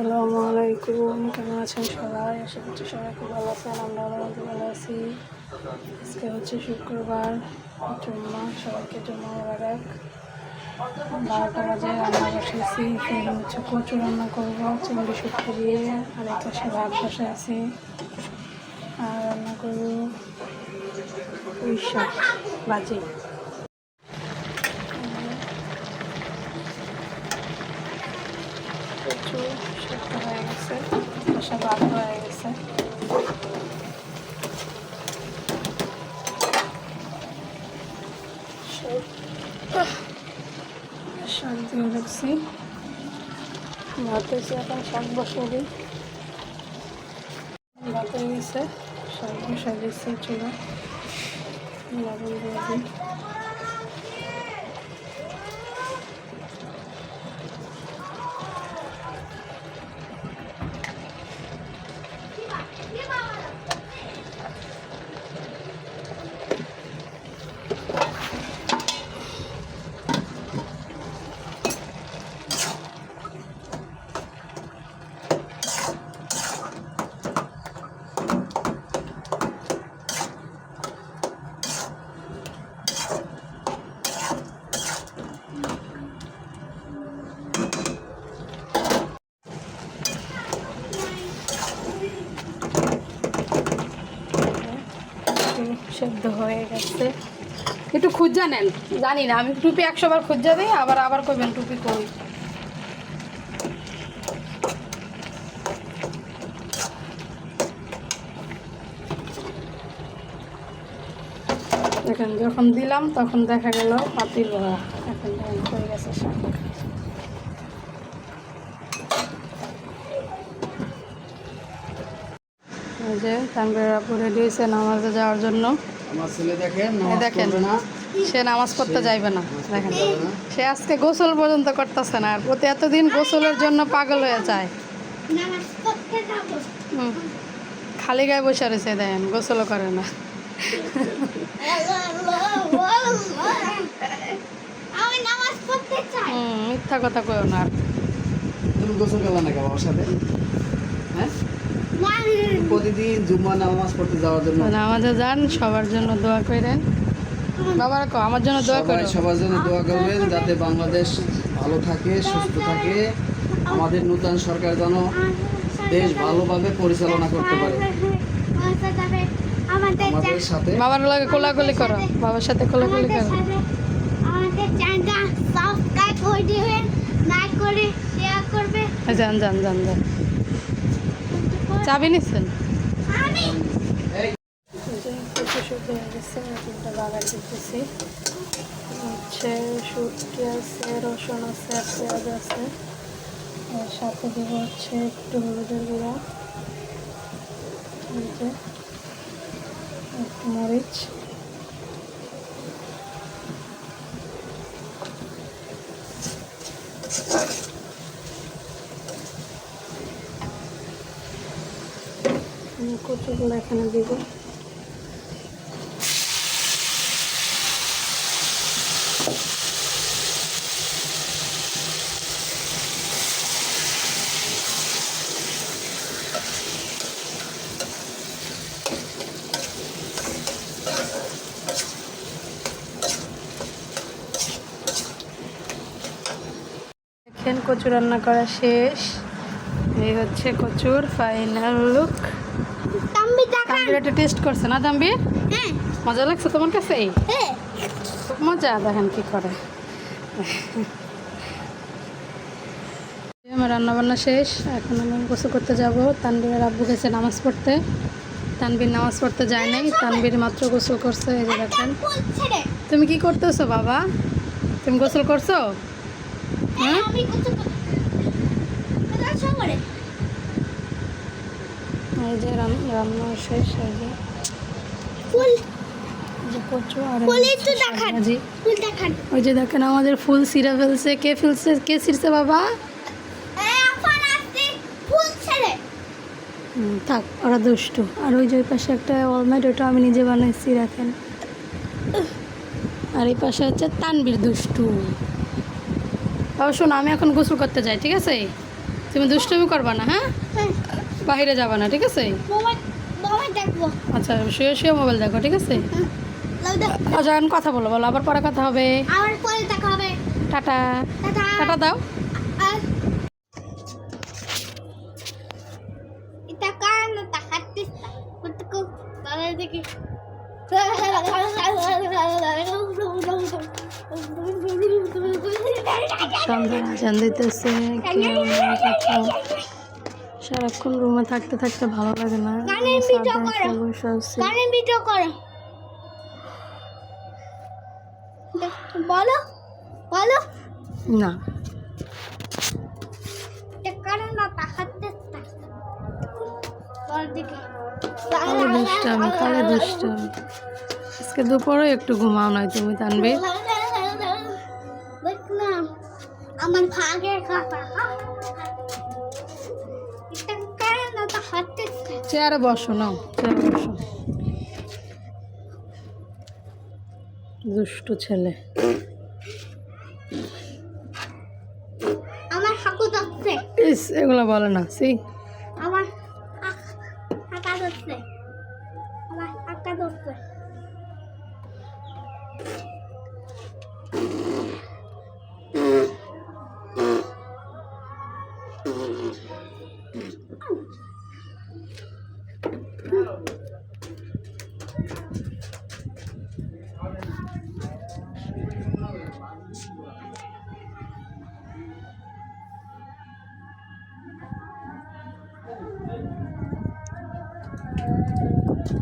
আসসালামু আলাইকুম, কেমন আছেন সবাই? আশা করছি সবাই খুব ভালো আছেন আমরা আমাদের ভালো আছি। আজকে হচ্ছে শুক্রবার, জুম্মা, সবাইকে জুম্মা মোবারক। বারোটা বাজে রান্না বসেছি, এখানে হচ্ছে কচু রান্না করব, চিংড়ি শুক্তো দিয়ে, আর এক পাশে ভাত বসাইছি আর রান্না করব পুঁই শাক প্রচুর সেদ্ধ হয়ে গেছে কষা ভালো হয়ে গেছে। শাক দিয়ে রাখছি ভাত হয়েছে এখন শাক বসিয়ে দিই ভাত হয়ে গেছে, শাক বসাই দিচ্ছি চুলো। লবণ দিয়ে দিই। সেদ্ধ হয়ে গেছে। একটু খুঁজা নেন। জানি না আমি টুপি একশো বার খুঁজা দিই আবার আবার কইবেন টুপি কই। দেখেন যখন দিলাম তখন দেখা গেল পাতিল এখন হয়ে গেছে শাক এই যে আপু রেডি হয়েছে নামাজে যাওয়ার জন্য। আমার ছেলে দেখেন সে নামাজ পড়তে যাইবে না। দেখেন। সে আজকে গোসল পর্যন্ত করতেছে না আর প্রতি এতদিন গোসলের জন্য পাগল হয়ে যায়। খালি গায়ে বসে রয়েছে দেখেন গোসলও করে না। মিথ্যা কথা কইও না। তুমি গোসল করবে না বাবার সাথে? হ্যাঁ? প্রতিদিন জুম্মা নামাজ পড়তে যাওয়ার জন্য। নামাজে যান সবার জন্য দোয়া করেন। বাবার কো আমার জন্য দোয়া সবাই করো। সবার জন্য দোয়া করবেন যাতে বাংলাদেশ ভালো থাকে সুস্থ থাকে। আমাদের নূতন সরকার যেন দেশ ভালোভাবে পরিচালনা করতে পারে। আমাদের আমাদের সাথে বাবার লাগে কোলাকুলি করো। বাবার সাথে কোলাকুলি করো। আমাদের চ্যানেলটা সাবস্ক্রাইব করে দিবেন লাইক করে শেয়ার করবে যান যান যান যান। চাবি নিচ্ছেন তিনটা বাগান দিতেছি হচ্ছে শুটকি আছে রসুন আছে আর পেঁয়াজ আছে আর সাথে দেবো হচ্ছে একটু হলুদের গুঁড়া একটু মরিচ আমি কচুগুলো এখানে দিব। দেখেন কচু রান্না করা শেষ। এই হচ্ছে কচুর ফাইনাল লুক একটা টেস্ট করছে না তানবির হ্যাঁ মজা লাগছে তোমার কাছে? হ্যাঁ। খুব মজা দেখেন কি করে। আমার রান্না বান্না শেষ এখন আমি গোসল করতে যাব। তানবীরের আব্বু গেছে নামাজ পড়তে। তানবীর নামাজ পড়তে যায় নাই তানবীর মাত্র গোসল করছে এই যে দেখেন। তুমি কি করতেছো বাবা? তুমি গোসল করছ? হ্যাঁ এই যে রান্না শেষ এই ফুল। ওই যে দেখেন আমাদের ফুল ছিঁড়ে ফেলছে। কে ফেলছে কে ছিঁড়ছে বাবা? থাক ওরা দুষ্টু। আর ওই যে ওই পাশে একটা অলমেট ওটা আমি নিজে বানাইছি রাখেন। আর এই পাশে হচ্ছে তানবীর দুষ্টু। বাবা শোনো আমি এখন গোসল করতে যাই ঠিক আছে? তুমি দুষ্টুমি করবা না হ্যাঁ। বাইরে যাবা না ঠিক আছে? মোবাইল মোবাইল দেখব। আচ্ছা শুয়ে শুয়ে মোবাইল দেখো ঠিক আছে? দাও। আচ্ছা এখন কথা বলো বলো আবার পরে কথা হবে। আবার পরে দেখা হবে। টাটা। টাটা। দাও। সন্ধ্যা দিতেছে। সারাক্ষণ রুমে থাকতে থাকতে ভালো লাগে না। গানের ভিডিও করো। বলো বলো। না। আজকে দুপুরে একটু ঘুমাও নয় তুমি না আমার ভাগের কথা। চেয়ারে বসো নাও চেয়ারে বসো। দুষ্টু ছেলে। আমার হাকু যাচ্ছে এগুলো বলে না সি। こっち。